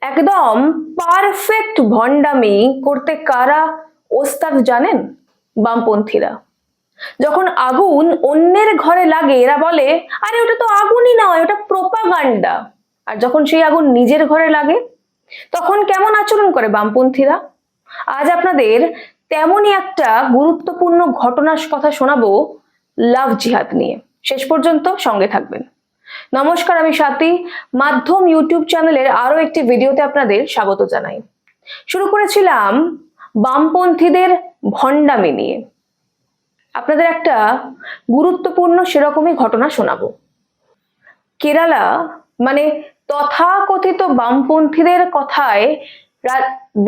একদম পারফেক্ট ভণ্ডামি করতে কারা ওস্তাদ জানেন? বামপন্থীরা। যখন আগুন অন্যের ঘরে লাগে, এরা বলে, আরে, ওটা তো আগুনই নয়, ওটা প্রোপাগান্ডা আর যখন সেই আগুন নিজের ঘরে লাগে, তখন কেমন আচরণ করে বামপন্থীরা? আজ আপনাদের তেমনই একটা গুরুত্বপূর্ণ ঘটনার কথা শোনাবো, লাভ জিহাদ নিয়ে। শেষ পর্যন্ত সঙ্গে থাকবেন। নমস্কার, আমি স্বাতি। মাধ্যম ইউটিউব চ্যানেলের আরও একটি ভিডিওতে আপনাদের স্বাগত জানাই। শুরু করেছিলাম বামপন্থীদের ভণ্ডামি নিয়ে। আপনাদের একটা গুরুত্বপূর্ণ সেরকমই ঘটনা শোনাবো। কেরালা মানে তথাকথিত বামপন্থীদের কথায়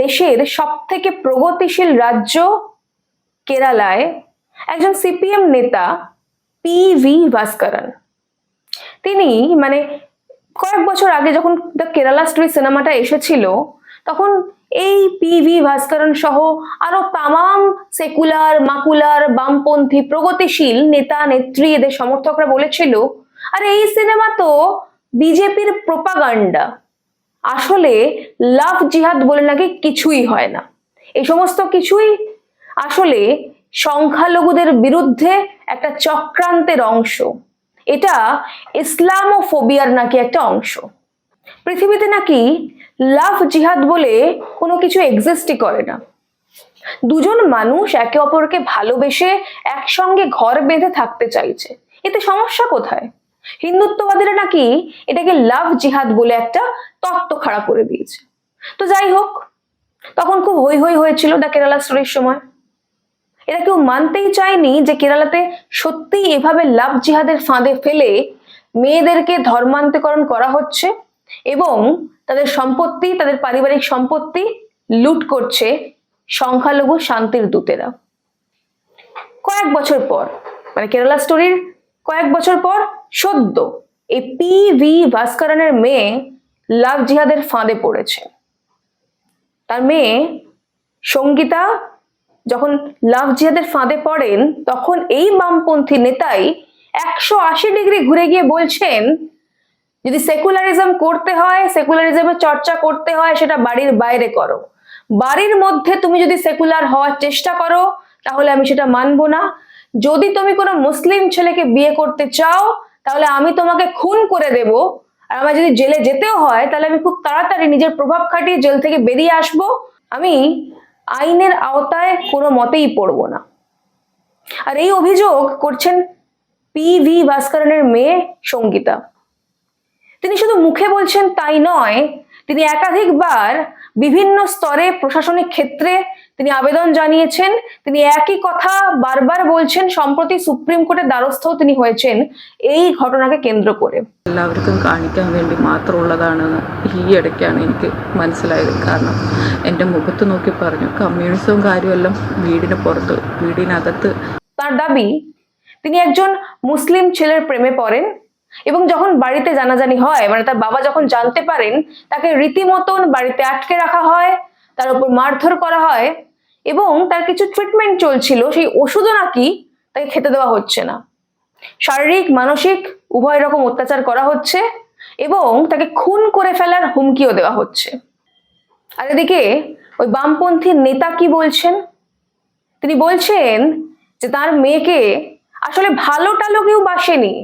দেশের সব থেকে প্রগতিশীল রাজ্য কেরালায় একজন সিপিএম নেতা পি ভি ভাস্করন। তিনি মানে কয়েক বছর আগে যখন দ্য কেরালা স্টোরি সিনেমাটা এসেছিল, তখন এই পি ভি ভাস্করন সহ আরও তামাম সেকুলার মাকুলার বামপন্থী, প্রগতিশীল নেতা, নেত্রী এদের সমর্থকরা বলেছিল, আর এই সিনেমা তো বিজেপির প্রোপাগান্ডা আসলে লাভ জিহাদ বলে নাকি কিছুই হয় না। এই সমস্ত কিছুই আসলে সংখ্যালঘুদের বিরুদ্ধে একটা চক্রান্তের অংশ। এটা ইসলামোফোবিয়ার নাকি একটা অংশ। পৃথিবীতে নাকি লাভ জিহাদ বলে কোনো কিছু এক্সিস্টই করে না। দুজন মানুষ একে অপরকে ভালোবেসে একসঙ্গে ঘর বেঁধে থাকতে চাইছে। এতে সমস্যা কোথায়? হিন্দুত্ববাদীরা নাকি এটাকে লাভ জিহাদ বলে একটা তত্ত্ব খাড়া করে দিয়েছে। তো যাই হোক, তখন খুব হৈ হৈ হয়েছিল দ্য কেরালা স্টোরির সময়। এরা কেউ মানতেই চায়নি যে কেরালাতে সত্যিই এভাবে লাভ জিহাদের ফাঁদে ফেলে মেয়েদেরকে ধর্মান্তকরণ করা হচ্ছে এবং তাদের সম্পত্তি, তাদের পারিবারিক সম্পত্তি লুট করছে সংখ্যালঘু শান্তির দূতেরা। কয়েক বছর পর মানে কেরালা স্টোরির কয়েক বছর পর সদ্য এই পি ভি ভাস্করনের মেয়ে লাভ জিহাদের ফাঁদে পড়েছে। তার মেয়ে সঙ্গীতা যখন লাভ জিহাদের ফাঁদে পড়েন, তখন এই বামপন্থী নেতাই একশো আশি ডিগ্রি ঘুরে গিয়ে বলছেন, যদি সেকুলারিজম করতে হয়, সেকুলারিজমের চর্চা করতে হয়, সেটা বাড়ির বাইরে করো। বাড়ির মধ্যে তুমি যদি সেকুলার হওয়ার চেষ্টা করো, তাহলে আমি সেটা মানবো না। যদি তুমি কোনো মুসলিম ছেলেকে বিয়ে করতে চাও, তাহলে আমি তোমাকে খুন করে দেব। আর আমার যদি জেলে যেতেও হয়, তাহলে আমি খুব তাড়াতাড়ি নিজের প্রভাব খাটিয়ে জেল থেকে বেরিয়ে আসব। আমি আইনের আওতায় কোনো মতেই পড়ব না। আর এই অভিযোগ করছেন পি ভি ভাস্করণের মেয়ে সঙ্গীতা। তিনি শুধু মুখে বলছেন তাই নয়, তিনি একাধিকবার বিভিন্ন স্তরে প্রশাসনিক ক্ষেত্রে তিনি আবেদন জানিয়েছেন তিনি একই কথা বারবার বলছেন সম্প্রতি সুপ্রিম কোর্টের দ্বারস্থ তিনি হয়েছেন। এই ঘটনাকে কেন্দ্র করে। എല്ലാവർക്കും കാണിക്കാൻ വേണ്ടി മാത്രമുള്ളതാണ് ഈ ഇടയ്ക്കാണ് എനിക്ക് മനസ്സിലായത്. കാരണം എൻ്റെ മുഖത്ത് നോക്കി പറഞ്ഞു കമ്മ്യൂണിസവും കാര്യമെല്ലാം വീടിന് പുറത്ത് വീടിനകത്ത്. তার দাবি তিনি একজন মুসলিম ছেলের প্রেমে পড়েন এবং যখন বাড়িতে জানাজানি হয় মানে তার বাবা যখন জানতে পারেন তাকে রীতিমতন বাড়িতে আটকে রাখা হয় তার উপর মারধর করা হয় এবং তার কিছু ট্রিটমেন্ট চলছিল, সেই ওষুধও নাকি তাকে খেতে দেওয়া হচ্ছে না। শারীরিক, মানসিক, উভয় রকম অত্যাচার করা হচ্ছে এবং তাকে খুন করে ফেলার হুমকিও দেওয়া হচ্ছে। আর এদিকে ওই বামপন্থী নেতা কি বলছেন? তিনি বলছেন যে তার মেয়েকে আসলে ভালো টালো কেউ বাসেনি।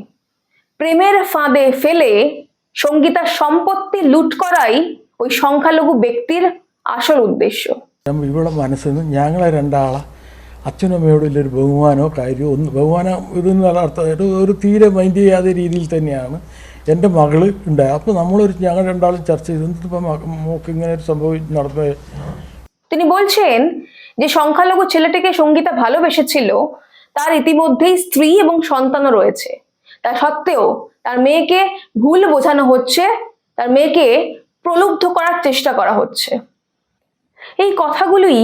প্রেমের ফাঁদে ফেলে সঙ্গীতার সম্পত্তি লুট করাই ওই সংখ্যালঘু ব্যক্তির আসল উদ্দেশ্য। ഇവിടെ മനസ്സിൽ നിന്ന് ഞങ്ങളെ രണ്ടാളെ അച്ഛനും അമ്മയോടുള്ളൊരു ബഹുമാനമോ കാര്യമോ ഒന്നും ബഹുമാനം ഇതെന്ന് അർത്ഥം ഒരു ഒരു തീരെ മൈൻഡ് ചെയ്യാത്ത രീതിയിൽ തന്നെയാണ് എൻ്റെ മകള് ഉണ്ടായത് അപ്പോൾ നമ്മളൊരു ഞങ്ങൾ രണ്ടാളും ചർച്ച ചെയ്തു എന്നിട്ടിപ്പോൾ മോക്ക് ഇങ്ങനെ ഒരു സംഭവം നടന്നത് তিনি বলছেন যে সংখ্যালঘু ছেলেটিকে সঙ্গীতা ভালোবেসেছিল তার ইতিমধ্যেই স্ত্রী এবং সন্তানও রয়েছে তা সত্ত্বেও তার মেয়েকে ভুল বোঝানো হচ্ছে তার মেয়েকে প্রলুব্ধ করার চেষ্টা করা হচ্ছে এই কথাগুলোই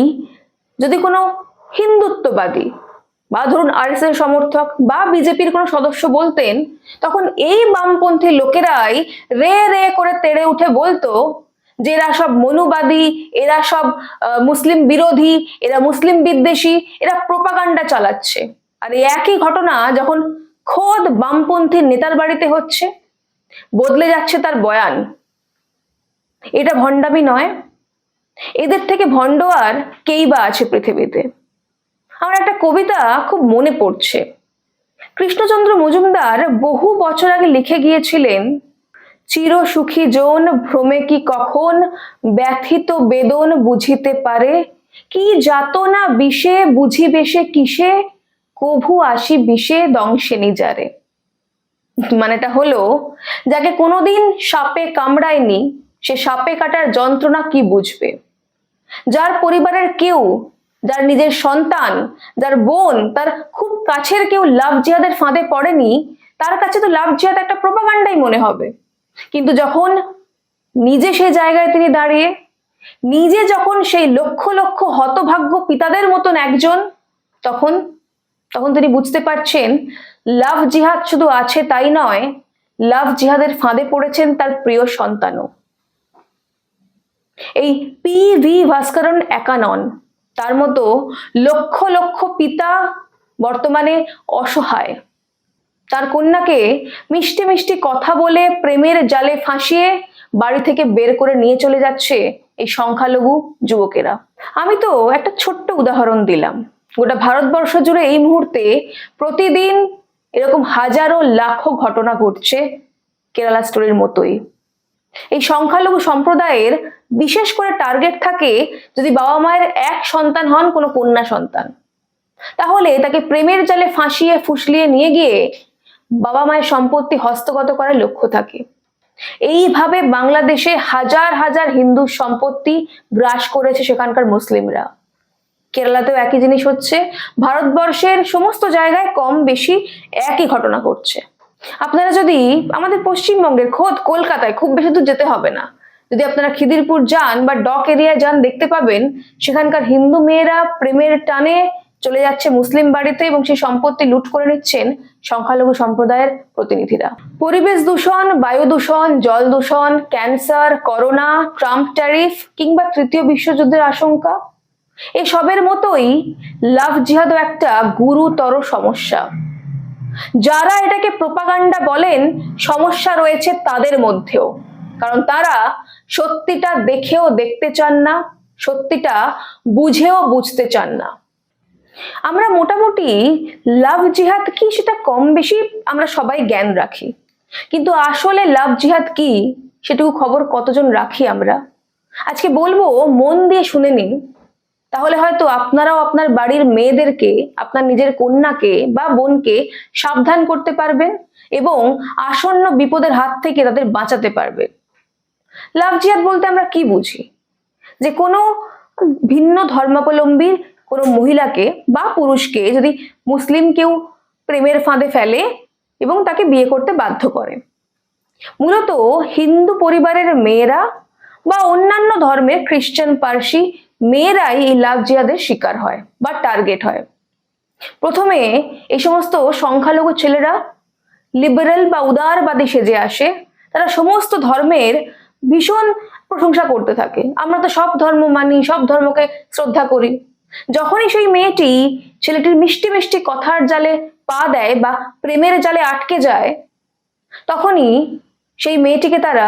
যদি কোনো হিন্দুত্ববাদী বা ধরুন আর সমর্থক বা বিজেপির কোনো সদস্য বলতেন, তখন এই বামপন্থী লোকেরাই রে রে করে তেড়ে উঠে বলতো যে এরা সব মনুবাদী, এরা সব মুসলিম বিরোধী, এরা মুসলিম বিদ্বেষী, এরা প্রোপাগান্ডা চালাচ্ছে। আর এই একই ঘটনা যখন খোদ বামপন্থী নেতার বাড়িতে হচ্ছে, বদলে যাচ্ছে তার বয়ান। এটা ভণ্ডামি নয় এদের থেকে ভণ্ড আর কেই বা আছে পৃথিবীতে? আমার একটা কবিতা খুব মনে পড়ছে। কৃষ্ণচন্দ্র মজুমদার বহু বছর আগে লিখে গিয়েছিলেন চির সুখী জন ভ্রমে কি কখন ব্যথিত বেদন বুঝিতে পারে? কি যাতনা বিষে, বুঝিবে সে কিসে? কভু আসি বিষে দংশে নিজারে। মানেটা হলো, যাকে কোনোদিন সাপে কামড়ায়নি, সে সাপে কাটার যন্ত্রণা কি বুঝবে? যার পরিবারের কেউ, যার নিজের সন্তান, যার বোন, তার খুব কাছের কেউ লাভ জিহাদের ফাঁদে পড়েনি, তার কাছে তো লাভ জিহাদ একটা প্রোপাগান্ডাই মনে হবে। কিন্তু যখন নিজে সে জায়গায় তিনি দাঁড়িয়ে, নিজে যখন সেই লক্ষ লক্ষ হতভাগ্য পিতাদের মতন একজন, তখন তখন তিনি বুঝতে পারছেন, লাভ জিহাদ শুধু আছে তাই নয়, লাভ জিহাদের ফাঁদে পড়েছেন তার প্রিয় সন্তানও। এই পি ভি ভাস্করন একা নন তার মতো লক্ষ লক্ষ পিতা বর্তমানে অসহায়। তার কন্যাকে মিষ্টি মিষ্টি কথা বলে প্রেমের জালে ফাঁসিয়ে বাড়ি থেকে বের করে নিয়ে চলে যাচ্ছে এই সংখ্যালঘু যুবকেরা। আমি তো একটা ছোট্ট উদাহরণ দিলাম। গোটা ভারতবর্ষ জুড়ে এই মুহূর্তে প্রতিদিন এরকম হাজারো লাখো ঘটনা ঘটছে কেরালা স্টোরির মতোই। এই সংখ্যালঘু সম্প্রদায়ের বিশেষ করে টার্গেট থাকে যদি বাবা মায়ের এক সন্তান হন, কোনো কন্যা সন্তান। তাহলে তাকে প্রেমের জালে ফাঁসিয়ে ফুসলিয়ে নিয়ে গিয়ে বাবা মায়ের সম্পত্তি হস্তগত করার লক্ষ্য থাকে। এইভাবে বাংলাদেশে হাজার হাজার হিন্দু সম্পত্তি গ্রাস করেছে সেখানকার মুসলিমরা। কেরালাতেও একই জিনিস হচ্ছে, ভারতবর্ষের সমস্ত জায়গায় কম বেশি একই ঘটনা ঘটছে। আপনারা যদি আমাদের পশ্চিমবঙ্গের খোদ কলকাতায় খুব বেশি দূর যেতে হবে না যদি আপনারা খিদিরপুর যান বা ডক এরিয়া যান, দেখতে পাবেন সেখানকার হিন্দু মেয়েরা প্রেমের টানে চলে যাচ্ছে মুসলিম বাড়িতে এবং সেই সম্পত্তি লুট করে নিচ্ছেন সংখ্যালঘু সম্প্রদায়ের প্রতিনিধিরা। পরিবেশ দূষণ, বায়ু দূষণ, জল দূষণ, ক্যান্সার, করোনা, ট্রাম্প ট্যারিফ কিংবা তৃতীয় বিশ্বযুদ্ধের আশঙ্কা। এসবের মতোই লাভ জিহাদও একটা গুরুতর সমস্যা। যারা এটাকে প্রোপাগান্ডা বলেন, সমস্যা রয়েছে তাদের মধ্যেও। কারণ তারা সত্যিটা দেখেও দেখতে চান না, সত্যিটা বুঝেও বুঝতে চান না। আমরা মোটামুটি লাভ জিহাদ কি সেটা কম বেশি আমরা সবাই জ্ঞান রাখি। কিন্তু আসলে লাভ জিহাদ কি সেটুকু খবর কতজন রাখি আমরা? আজকে বলব, মন দিয়ে শুনে নিন। তাহলে হয়তো আপনারাও আপনার বাড়ির মেয়েদেরকে, আপনার নিজের কন্যাকে বা বোনকে সাবধান করতে পারবেন এবং আসন্ন বিপদের হাত থেকে তাদের বাঁচাতে পারবেন। লাভ জিহাদ বলতে আমরা কি বুঝি? যে কোনো ভিন্ন ধর্মাবলম্বী কোনো মহিলাকে বা পুরুষকে যদি মুসলিম কেউ প্রেমের ফাঁদে ফেলে এবং তাকে বিয়ে করতে বাধ্য করে, মূলত হিন্দু পরিবারের মেয়েরা বা অন্যান্য ধর্মের খ্রিস্টান পার্সি মেয়েরাই এই লাভ জিহাদের শিকার হয় বা টার্গেট হয়। প্রথমে এই সমস্ত সংখ্যালঘু ছেলেরা, লিবারেল বা উদারবাদী সেজে আসে, তারা সমস্ত ধর্মের ভীষণ প্রশংসা করতে থাকে। আমরা তো সব ধর্ম মানি, সব ধর্মকে শ্রদ্ধা করি। যখনই সেই মেয়েটি ছেলেটির মিষ্টি মিষ্টি কথার জালে পা দেয় বা প্রেমের জালে আটকে যায়, তখনই সেই মেয়েটিকে তারা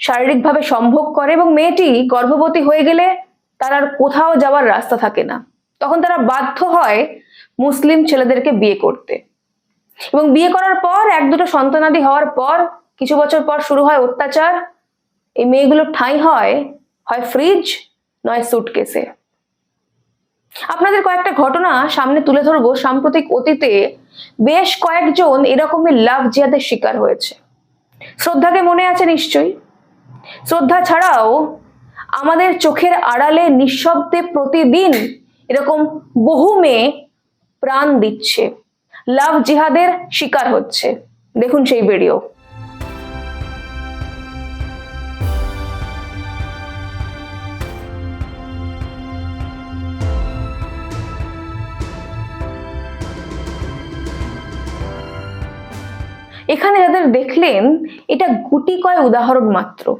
শারীরিকভাবে সম্ভোগ করে এবং মেয়েটি গর্ভবতী হয়ে গেলে তার আর কোথাও যাওয়ার রাস্তা থাকে না। তখন তারা বাধ্য হয় মুসলিম ছেলেদেরকে বিয়ে করতে। এবং বিয়ে করার পর এক দুটো সন্তানাদি হওয়ার পর, কিছু বছর পর শুরু হয় অত্যাচার। এই মেয়েগুলোর ঠাঁই হয় হয় ফ্রিজ নয় সুটকেসে আপনাদের কয়েকটা ঘটনা সামনে তুলে ধরবো। সাম্প্রতিক অতীতে বেশ কয়েকজন এরকমই লাভ জিহাদের শিকার হয়েছে। শ্রদ্ধাকে মনে আছে নিশ্চয়ই। শ্রদ্ধা ছাড়াও আমাদের চোখের আড়ালে নিঃশব্দে প্রতিদিন এরকম বহু মেয়ে প্রাণ দিচ্ছে। লাভ জিহাদের শিকার হচ্ছে। দেখুন সেই ভিডিও এখানে যাদের দেখলেন, এটা গুটি কয় উদাহরণ মাত্র,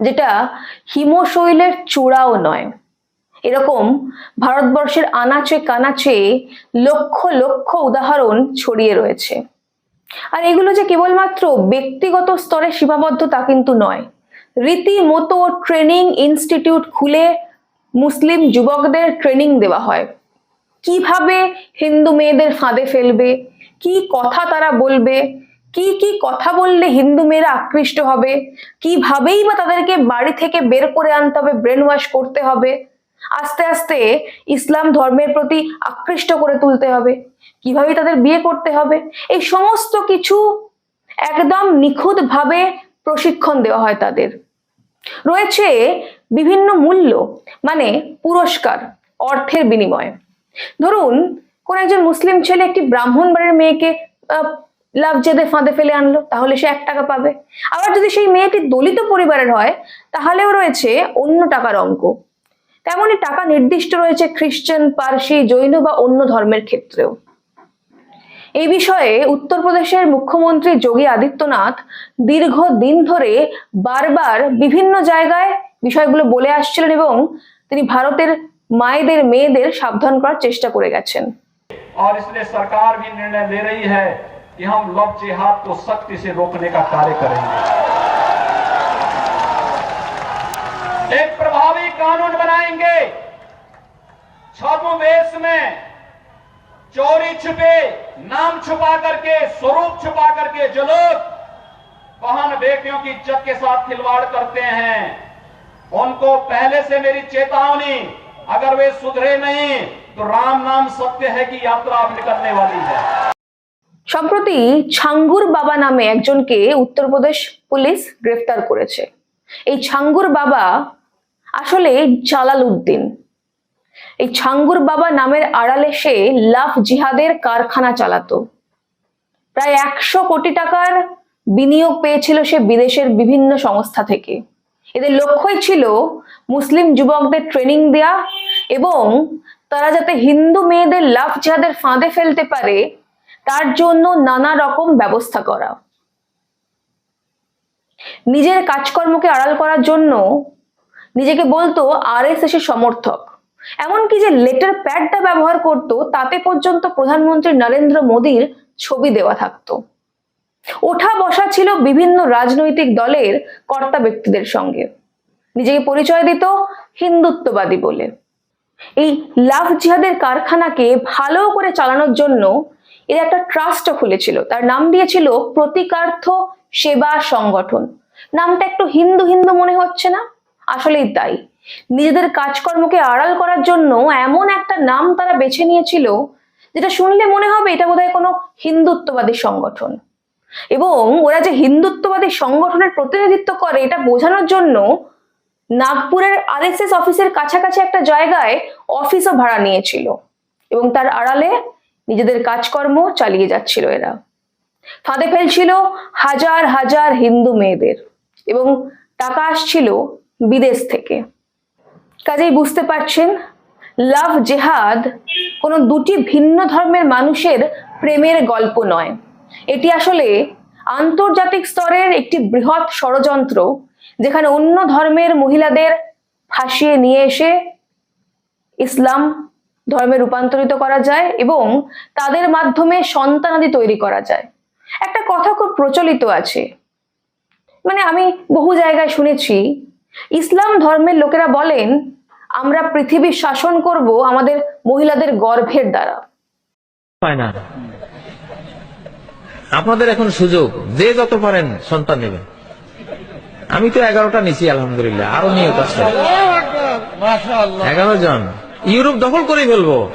যেটা হিমশৈলের চূড়াও নয়। এরকম ভারতবর্ষের আনাচে কানাচে লক্ষ লক্ষ উদাহরণ ছড়িয়ে রয়েছে। আর এগুলো যে কেবলমাত্র ব্যক্তিগত স্তরে সীমাবদ্ধ তা কিন্তু নয়। রীতিমতো ট্রেনিং ইনস্টিটিউট খুলে মুসলিম যুবকদের ট্রেনিং দেওয়া হয়। কীভাবে হিন্দু মেয়েদের ফাঁদে ফেলবে? কি কথা তারা বলবে? কি কি কথা বললে হিন্দু মেয়েরা আকৃষ্ট হবে? কিভাবেই বা তাদেরকে বাড়ি থেকে বের করে আনতে হবে ব্রেন ওয়াশ করতে হবে? আস্তে আস্তে ইসলাম ধর্মের প্রতি আকৃষ্ট করে তুলতে হবে। কীভাবে তাদের বিয়ে করতে হবে? এই সমস্ত কিছু একদম নিখুঁতভাবে প্রশিক্ষণ দেওয়া হয় তাদের। রয়েছে বিভিন্ন মূল্য মানে পুরস্কার, অর্থের বিনিময়ে। ধরুন, কোন একজন মুসলিম ছেলে একটি ব্রাহ্মণ বাড়ির মেয়েকে লাভ জেদে ফাঁদে ফেলে আনলো তাহলে সে এক টাকা পাবে আবার যদি সেই মেয়েটি দলিত পরিবারের হয় তাহলেও রয়েছে অন্য টাকার অঙ্ক তেমনই টাকা নির্দিষ্ট রয়েছে খ্রিস্টান পার্সি জৈন বা অন্য ধর্মের ক্ষেত্রেও এই বিষয়ে উত্তরপ্রদেশের মুখ্যমন্ত্রী যোগী আদিত্যনাথ দীর্ঘদিন ধরে বারবার বিভিন্ন জায়গায় বিষয়গুলো বলে আসছিলেন এবং তিনি ভারতের মায়েদের মেয়েদের সাবধান করার চেষ্টা করে গেছেন और इसलिए सरकार भी निर्णय ले रही है कि हम लव जिहाद को सख्ती से रोकने का कार्य करेंगे। एक प्रभावी कानून बनाएँगे। छद्मवेश में चोरी छुपे, नाम छुपा करके, स्वरूप छुपा करके जो लोग बहन बेटियों की इज़्ज़त के साथ खिलवाड़ करते हैं, उनको पहले से मेरी चेतावनी, अगर वे सुधरे नहीं तो राम नाम सत्य है कि यात्रा अब निकलने वाली है। সম্প্রতি ছাঙ্গুর বাবা নামে একজনকে উত্তরপ্রদেশ পুলিশ গ্রেফতার করেছে। এই ছাঙ্গুর বাবা আসলে জালাল উদ্দিন এই ছাঙ্গুর বাবা নামের আড়ালে সে লাভ জিহাদের কারখানা চালাতো। প্রায় একশো কোটি টাকার বিনিয়োগ পেয়েছিল সে বিদেশের বিভিন্ন সংস্থা থেকে। এদের লক্ষ্যই ছিল মুসলিম যুবকদের ট্রেনিং দেয়া এবং তারা যাতে হিন্দু মেয়েদের লাভ জিহাদের ফাঁদে ফেলতে পারে তার জন্য নানা রকম ব্যবস্থা করা। নিজের কাজকর্মকে আড়াল করার জন্য নিজেকে বলতো আর এস এর সমর্থক। এমনকি যে লেটার প্যাডটা ব্যবহার করত, তাতে পর্যন্ত প্রধানমন্ত্রী নরেন্দ্র মোদীর ছবি দেওয়া থাকতো। ওঠা বসা ছিল বিভিন্ন রাজনৈতিক দলের কর্তা ব্যক্তিদের সঙ্গে। নিজেকে পরিচয় দিত হিন্দুত্ববাদী বলে। এই লাভ জিহাদের কারখানাকে ভালো করে চালানোর জন্য এর একটা ট্রাস্টও খুলেছিল। তার নাম দিয়েছিল প্রতিকার্থ সেবা সংগঠন। নামটা একটু হিন্দু হিন্দু মনে হচ্ছে না? আসলেই তাই। নিজেদের কাজকর্মকে আড়াল করার জন্য এমন একটা নাম তারা বেছে নিয়েছিল, যেটা শুনলে মনে হবে এটা বোধহয় কোনো হিন্দুত্ববাদী সংগঠন। এবং ওরা যে হিন্দুত্ববাদী সংগঠনের প্রতিনিধিত্ব করে, এটা বোঝানোর জন্য নাগপুরের আরএসএস অফিসের কাছাকাছি একটা জায়গায় অফিসও ভাড়া নিয়েছিল। এবং তার আড়ালে নিজেদের কাজকর্ম চালিয়ে যাচ্ছিল এরা। ফাঁদে ফেলছিল হাজার হাজার হিন্দু মেয়েদের এবং টাকা আসছিল বিদেশ থেকে। কাজেই বুঝতে পারছেন, লাভ জেহাদ কোনো দুটি ভিন্ন ধর্মের মানুষের প্রেমের গল্প নয়। এটি আসলে আন্তর্জাতিক স্তরের একটি বৃহৎ ষড়যন্ত্র যেখানে অন্য ধর্মের মহিলাদের ফাঁসিয়ে নিয়ে এসে ইসলাম ধর্মে রূপান্তরিত করা যায় এবং তাদের মাধ্যমে সন্তানাদি তৈরি করা যায়। একটা কথা খুব প্রচলিত আছে। মানে আমি বহু জায়গায় শুনেছি ইসলাম ধর্মের লোকেরা বলেন আমরা পৃথিবীর শাসন করব আমাদের মহিলাদের গর্ভের দ্বারা। না। আপনাদের এখন সুযোগ যে যত পারেন সন্তান নেবেন। আমি তো এগারোটা নিছি আলহামদুলিল্লাহ। আরও নিয়ত আছে। এগারো জন। ইউরোপ দখল করে ফেলব।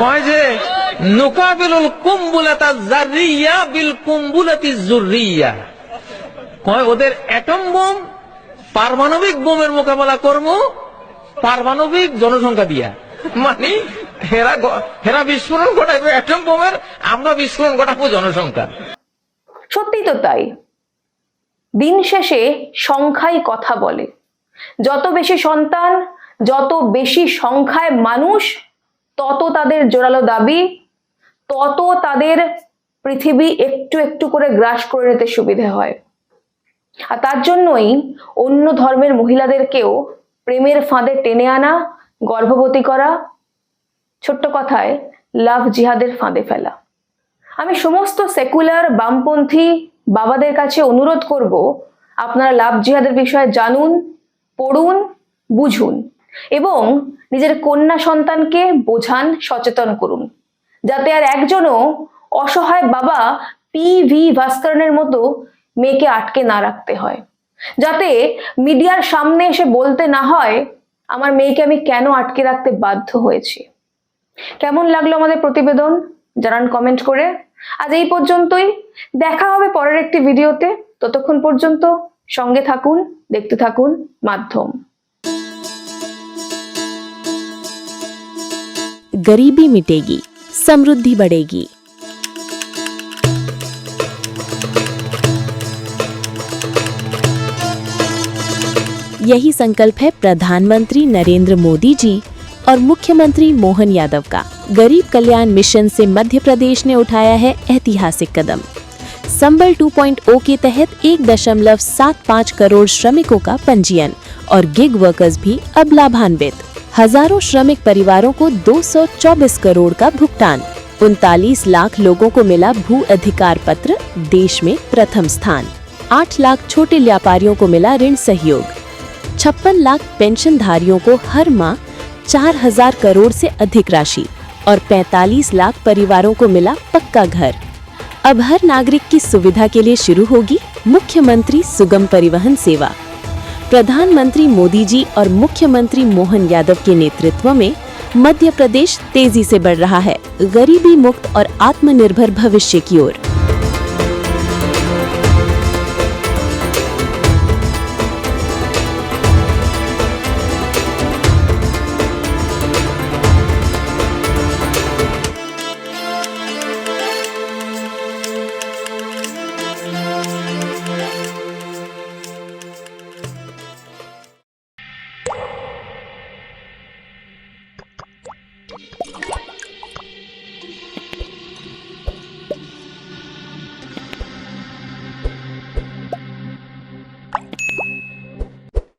কয় যে, নোকাবিলুল কুম্বুলাতা জারিয়া বিল কুম্বুলাতি জুরিয়া কয়, ওদের অ্যাটম বোম পারমাণবিক বোমের মোকাবেলা করব, পারমাণবিক জনসংখ্যা দিয়া। মানে হেরা হেরা বিস্ফোরণ ঘটাইবে অ্যাটম বোমের, আমরা বিস্ফোরণ ঘটাবো জনসংখ্যা। সত্যি তো তাই। দিন শেষে সংখ্যাই কথা বলে। যত বেশি সন্তান যত বেশি সংখ্যায় মানুষ, তত তাদের জোরালো দাবি, তত তাদের পৃথিবী একটু একটু করে গ্রাস করে নিতে সুবিধে হয়। আর তার জন্যই অন্য ধর্মের মহিলাদেরকেও প্রেমের ফাঁদে টেনে আনা, গর্ভবতী করা, ছোট্ট কথায় লাভ জিহাদের ফাঁদে ফেলা। আমি সমস্ত সেকুলার বামপন্থী বাবাদের কাছে অনুরোধ করব, আপনারা লাভ জিহাদের বিষয়ে জানুন, পড়ুন, বুঝুন। এবং নিজের কন্যা সন্তানকে বোঝান, সচেতন করুন। যাতে আর একজনও অসহায় বাবা পি ভি ভাস্করনের মতো মেয়েকে আটকে না রাখতে হয়। যাতে মিডিয়ার সামনে এসে বলতে না হয়, আমার মেয়েকে আমি কেন আটকে রাখতে বাধ্য হয়েছি? কেমন লাগল আমাদের প্রতিবেদন? জানান কমেন্ট করে। আজ এই পর্যন্তই। দেখা হবে পরের একটি ভিডিওতে। ততক্ষণ পর্যন্ত সঙ্গে থাকুন, দেখতে থাকুন, মাধ্যম। गरीबी मिटेगी, समृद्धि बढ़ेगी। यही संकल्प है प्रधानमंत्री नरेंद्र मोदी जी और मुख्यमंत्री मोहन यादव का। गरीब कल्याण मिशन से मध्य प्रदेश ने उठाया है ऐतिहासिक कदम। संबल 2.0 के तहत एक दशमलव सात पाँच करोड़ श्रमिकों का पंजीयन और गिग वर्कर्स भी अब लाभान्वित। हज़ारों श्रमिक परिवारों को 224 करोड़ का भुगतान। उनतालीस लाख लोगों को मिला भू अधिकार पत्र, देश में प्रथम स्थान। आठ लाख छोटे व्यापारियों को मिला ऋण सहयोग। छप्पन लाख पेंशनधारियों को हर माह चार हज़ार करोड़ से अधिक राशि और 45 लाख परिवारों को मिला पक्का घर। अब हर नागरिक की सुविधा के लिए शुरू होगी मुख्यमंत्री सुगम परिवहन सेवा। प्रधानमंत्री मोदी जी और मुख्यमंत्री मोहन यादव के नेतृत्व में मध्य प्रदेश तेज़ी से बढ़ रहा है। गरीबी मुक्त और आत्मनिर्भर भविष्य की ओर।